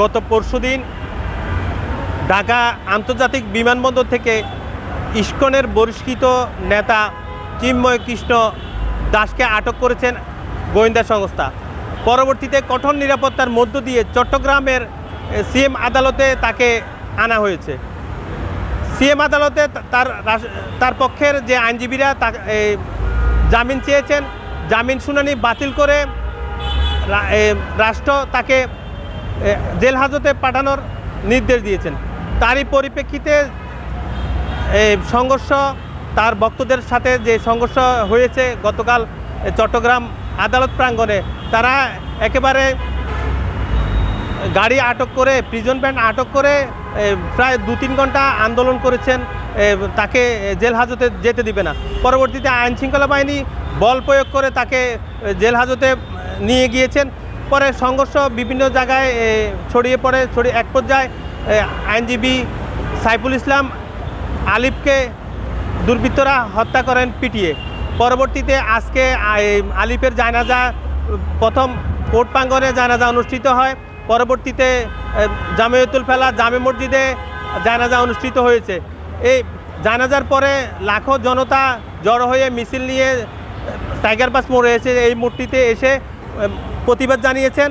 গত পরশুদিন ঢাকা আন্তর্জাতিক বিমানবন্দর থেকে ইস্কনের বহিষ্কৃত নেতা চিন্ময় কৃষ্ণ দাসকে আটক করেছেন গোয়েন্দা সংস্থা। পরবর্তীতে কঠোর নিরাপত্তার মধ্য দিয়ে চট্টগ্রামের সিএম আদালতে তাকে আনা হয়েছে। সিএম আদালতে তার তার পক্ষের যে আইনজীবীরা জামিন চেয়েছেন, জামিন শুনানি বাতিল করে রাষ্ট্র তাকে জেল হাজতে পাঠানোর নির্দেশ দিয়েছেন। তারই পরিপ্রেক্ষিতে সংঘর্ষ, তার ভক্তদের সাথে যে সংঘর্ষ হয়েছে গতকাল চট্টগ্রাম আদালত প্রাঙ্গণে, তারা একেবারে গাড়ি আটক করে প্রিজন ব্যান্ড আটক করে প্রায় দু তিন ঘণ্টা আন্দোলন করেছেন তাকে জেল হাজতে যেতে দিবে না। পরবর্তীতে আইন শৃঙ্খলা বাহিনী বল প্রয়োগ করে তাকে জেল হাজতে নিয়ে গিয়েছেন। পরে সংঘর্ষ বিভিন্ন জায়গায় ছড়িয়ে পড়ে, ছড়িয়ে এক পর্যায়ে আইনজীবী সাইফুল ইসলাম আলিফকে দুর্বৃত্তরা হত্যা করেন পিটিয়ে। পরবর্তীতে আজকে আলিফের জানাজা, প্রথম কোর্ট প্রাঙ্গনে জানাজা অনুষ্ঠিত হয়। পরবর্তীতে জামিয়াতুল ফেলা জামে মসজিদে জানাজা অনুষ্ঠিত হয়েছে। এই জানাজার পরে লাখো জনতা জড়ো হয়ে মিছিল নিয়ে টাইগার পাস মোড়ে এসে, এই মূর্তিতে এসে প্রতিবাদ জানিয়েছেন।